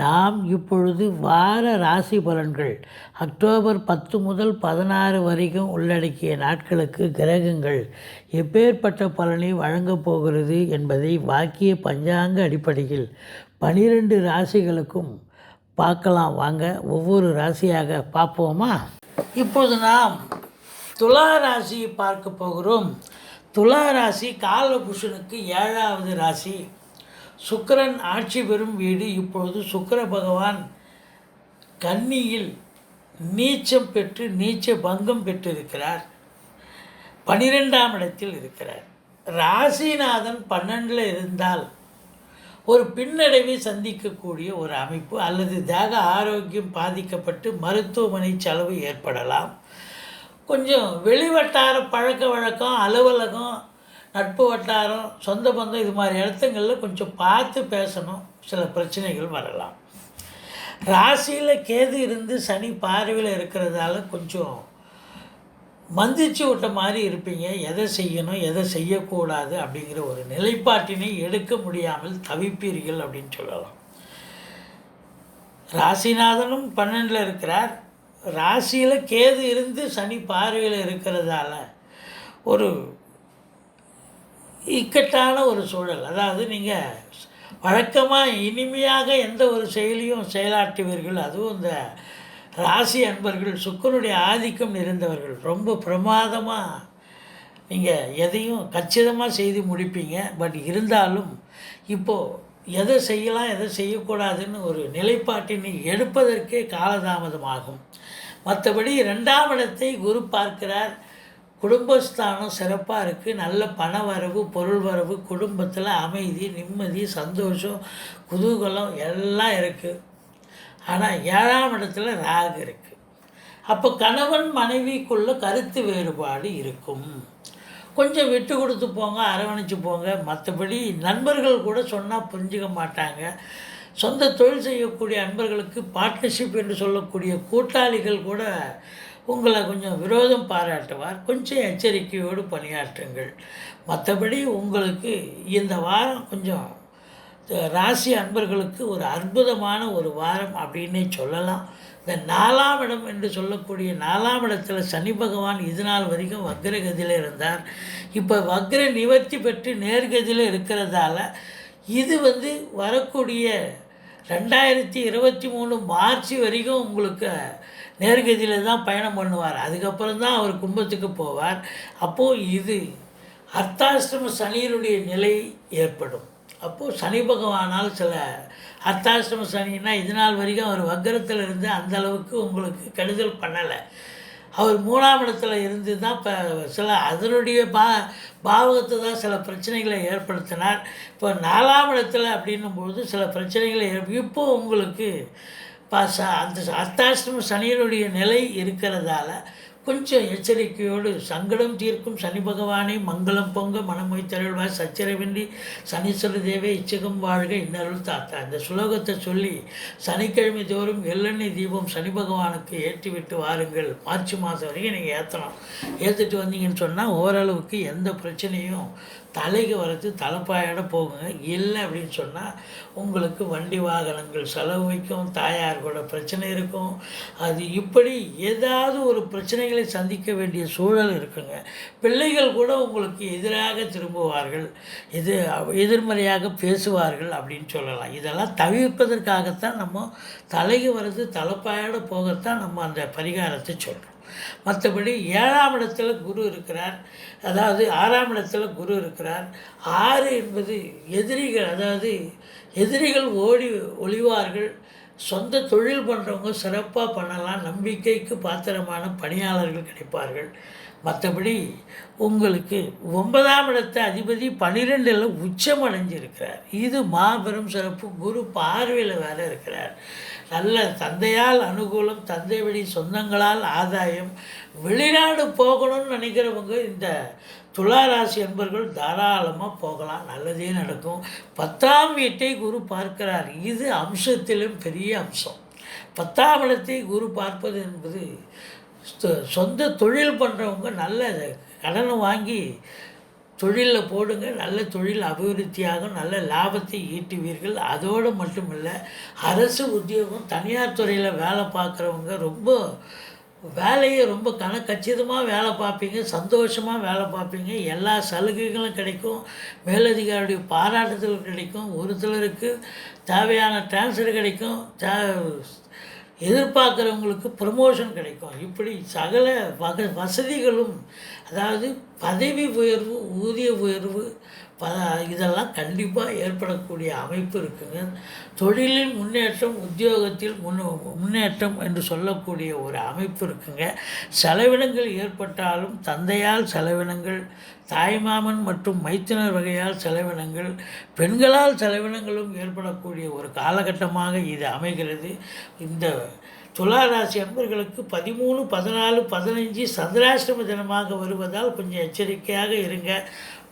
நாம் இப்பொழுது வார ராசி பலன்கள். அக்டோபர் பத்து முதல் பதினாறு வரைக்கும் உள்ளடக்கிய நாட்களுக்கு கிரகங்கள் எப்பேற்பட்ட பலனை வழங்கப் போகிறது என்பதை வாக்கிய பஞ்சாங்க அடிப்படையில் பனிரெண்டு ராசிகளுக்கும் பார்க்கலாம். வாங்க ஒவ்வொரு ராசியாக பார்ப்போமா? இப்போது நாம் துலா ராசியை பார்க்க போகிறோம். துலா ராசி காலபுஷனுக்கு ஏழாவது ராசி. சுக்கிரன் ஆட்சி பெறும் வீடு இப்பொழுது சுக்கர பகவான் கன்னியில் நீச்சம் பெற்று நீச்ச பங்கம் பெற்றிருக்கிறார். பனிரெண்டாம் இடத்தில் இருக்கிறார். ராசிநாதன் பன்னெண்டில் இருந்தால் ஒரு பின்னடைவை சந்திக்கக்கூடிய ஒரு அமைப்பு அல்லது தேக ஆரோக்கியம் பாதிக்கப்பட்டு மருத்துவமனை செலவு ஏற்படலாம். கொஞ்சம் வெளிவட்டார பழக்க வழக்கம் அலுவலகம் நட்பு வட்டாரம் சொந்த பந்தம் இது மாதிரி இடத்துங்களில் கொஞ்சம் பார்த்து பேசணும். சில பிரச்சனைகள் வரலாம். ராசியில் கேது இருந்து சனி பார்வையில் இருக்கிறதால கொஞ்சம் மந்திச்சு விட்ட மாதிரி இருப்பீங்க. எதை செய்யணும் எதை செய்யக்கூடாது அப்படிங்கிற ஒரு நிலைப்பாட்டினை எடுக்க முடியாமல் தவிப்பீர்கள் அப்படின்னு சொல்லலாம். ராசிநாதனும் பன்னெண்டில் இருக்கிறார். ராசியில் கேது இருந்து சனி பார்வையில் இருக்கிறதால ஒரு இக்கட்டான ஒரு சூழல். அதாவது நீங்கள் வழக்கமாக இனிமையாக எந்த ஒரு செயலியும் செயலாற்றுவீர்கள். அதுவும் இந்த ராசி அன்பர்கள் சுக்கரனுடைய ஆதிக்கம் நிறைந்தவர்கள். ரொம்ப பிரமாதமாக நீங்கள் எதையும் கச்சிதமாக செய்து முடிப்பீங்க. பட் இருந்தாலும் இப்போது எதை செய்யலாம் எதை செய்யக்கூடாதுன்னு ஒரு நிலைப்பாட்டினை எடுப்பதற்கே காலதாமதமாகும். மற்றபடி ரெண்டாம் இடத்தை குரு பார்க்கிறார். குடும்பஸ்தானம் சிறப்பாக இருக்குது நல்ல பண வரவு பொருள் வரவு குடும்பத்தில் அமைதி நிம்மதி சந்தோஷம் குதூகலம் எல்லாம் இருக்குது ஆனால் ஏழாம் இடத்துல ராகு இருக்குது அப்போ கணவன் மனைவிக்குள்ள கருத்து வேறுபாடு இருக்கும். கொஞ்சம் விட்டு கொடுத்து போங்க அரவணைச்சு போங்க. மற்றபடி நண்பர்கள் கூட சொன்னால் புரிஞ்சுக்க மாட்டாங்க. சொந்த தொழில் செய்யக்கூடிய அன்பர்களுக்கு பார்ட்னர்ஷிப் என்று சொல்லக்கூடிய கூட்டாளிகள் கூட உங்களை கொஞ்சம் விரோதம் பாராட்டுவார். கொஞ்சம் எச்சரிக்கையோடு பணியாற்றுங்கள். மற்றபடி உங்களுக்கு இந்த வாரம் கொஞ்சம் ராசி அன்பர்களுக்கு ஒரு அற்புதமான ஒரு வாரம் அப்படின்னே சொல்லலாம். இந்த நாலாம் இடம் என்று சொல்லக்கூடிய நாலாம் இடத்துல சனி பகவான் இது நாள் வரைக்கும் வக்ரகதியில் இருந்தார். இப்போ வக்ர நிவர்த்தி பெற்று நேர்கதியில் இருக்கிறதால இது வந்து வரக்கூடிய ரெண்டாயிரத்தி இருபத்தி மூணு மார்ச் வரைக்கும் உங்களுக்கு நேர்கதியில் தான் பயணம் பண்ணுவார். அதுக்கப்புறம் தான் அவர் கும்பத்துக்கு போவார். அப்போது இது அர்த்தாஷ்டம சனியினுடைய நிலை ஏற்படும். அப்போது சனி பகவானால் சில அர்த்தாஷ்டம சனின்னா இது நாள் வரைக்கும் அவர் வக்கரத்தில் இருந்து அந்த அளவுக்கு உங்களுக்கு கெடுதல் பண்ணலை. அவர் மூணாம் இடத்துல இருந்து தான் இப்போ சில அதனுடைய பா பாவகத்தை தான் சில பிரச்சனைகளை ஏற்படுத்தினார். இப்போ நாலாம் இடத்துல அப்படின்னும்போது சில பிரச்சனைகளை ஏற்ப இப்போ உங்களுக்கு அந்த அர்த்தாஷ்டம சனியினுடைய நிலை இருக்கிறதால கொஞ்சம் எச்சரிக்கையோடு சங்கடம் தீர்க்கும் சனி பகவானை மங்களம் பொங்க மனமொய் தருள்வாய் சச்சரவின்றி சனீஸ்வர தேவே இச்சகம் வாழ்க இன்னருள் தாத்தா. இந்த சுலோகத்தை சொல்லி சனிக்கிழமை தோறும் எள்ளெண்ணெய் தீபம் சனி பகவானுக்கு ஏற்றிவிட்டு வாருங்கள். மார்ச் மாதம் வரைக்கும் நீங்கள் ஏற்றணும் ஏற்றிட்டு வந்தீங்கன்னு சொன்னால் ஓரளவுக்கு எந்த பிரச்சனையும் தலைக்கு வரைச்சி தலைப்பாயோட போகுங்க. இல்லை அப்படின்னு சொன்னால் உங்களுக்கு வண்டி வாகனங்கள் செலவு வைக்கும் தாயார் கூட பிரச்சனை இருக்கும். அது இப்படி ஏதாவது ஒரு பிரச்சனைகளை சந்திக்க வேண்டிய சூழல் இருக்குங்க. பிள்ளைகள் கூட உங்களுக்கு எதிராக திரும்புவார்கள். இது எதிர்மறையாக பேசுவார்கள் அப்படின்னு சொல்லலாம். இதெல்லாம் தவிர்ப்பதற்காகத்தான் நம்ம தலைக்கு வர்றது தலைப்பாயோட போகத்தான் நம்ம அந்த பரிகாரத்தை சொல்கிறோம் மற்றபடி ஏழாம் இடத்துல குரு இருக்கிறார். அதாவது ஆறாம் இடத்துல குரு இருக்கிறார். ஆறு என்பது எதிரிகள் அதாவது எதிரிகள் ஓடி ஒளிவார்கள். சொந்த தொழில் பண்ணுறவங்க சிறப்பாக பண்ணலாம் நம்பிக்கைக்கு பாத்திரமான பணியாளர்கள் கிடைப்பார்கள். மற்றபடி உங்களுக்கு ஒன்பதாம் இடத்த அதிபதி பன்னிரெண்டில் உச்சம் அடைஞ்சிருக்கிறார். இது மாபெரும் சிறப்பு. குரு பார்வையில் வேற இருக்கிறார். நல்ல தந்தையால் அனுகூலம் தந்தை வழி சொந்தங்களால் ஆதாயம் வெளிநாடு போகணும்னு நினைக்கிறவங்க இந்த துளாராசி என்பர்கள் தாராளமாக போகலாம். நல்லதே நடக்கும். பத்தாம் வீட்டை குரு பார்க்கிறார். இது அம்சத்திலும் பெரிய அம்சம். பத்தாம் இடத்தை குரு பார்ப்பது என்பது சொந்த தொழில் பண்ணுறவங்க நல்ல கடனை வாங்கி தொழிலில் போடுங்க. நல்ல தொழில் அபிவிருத்தியாகும். நல்ல லாபத்தை ஈட்டுவீர்கள். அதோடு மட்டுமில்லை அரசு உத்தியோகம் தனியார் துறையில் வேலை பார்க்குறவங்க ரொம்ப வேலையை ரொம்ப கணக்கச்சிதமாக வேலை பார்ப்பீங்க சந்தோஷமாக வேலை பார்ப்பீங்க. எல்லா சலுகைகளும் கிடைக்கும். மேலதிகாரியுடைய பாராட்டுதல் கிடைக்கும். ஒரு சிலருக்கு தேவையான டிரான்ஸ்ஃபர் கிடைக்கும். தே எதிர்பார்க்குறவங்களுக்கு ப்ரமோஷன் கிடைக்கும். இப்படி சகல வக வசதிகளும் அதாவது பதவி உயர்வு ஊதிய உயர்வு ப இதெல்லாம் கண்டிப்பாக ஏற்படக்கூடிய அமைப்பு இருக்குங்க. தொழிலில் முன்னேற்றம் உத்தியோகத்தில் முன் முன்னேற்றம் என்று சொல்லக்கூடிய ஒரு அமைப்பு இருக்குங்க. செலவினங்கள் ஏற்பட்டாலும் தந்தையால் செலவினங்கள் தாய்மாமன் மற்றும் மைத்தினர் வகையால் செலவினங்கள் பெண்களால் செலவினங்களும் ஏற்படக்கூடிய ஒரு காலகட்டமாக இது அமைகிறது. இந்த துளாராசி அன்பர்களுக்கு பதிமூணு பதினாலு பதினஞ்சு சந்திராஷ்டம தினமாக வருவதால் கொஞ்சம் எச்சரிக்கையாக இருங்க.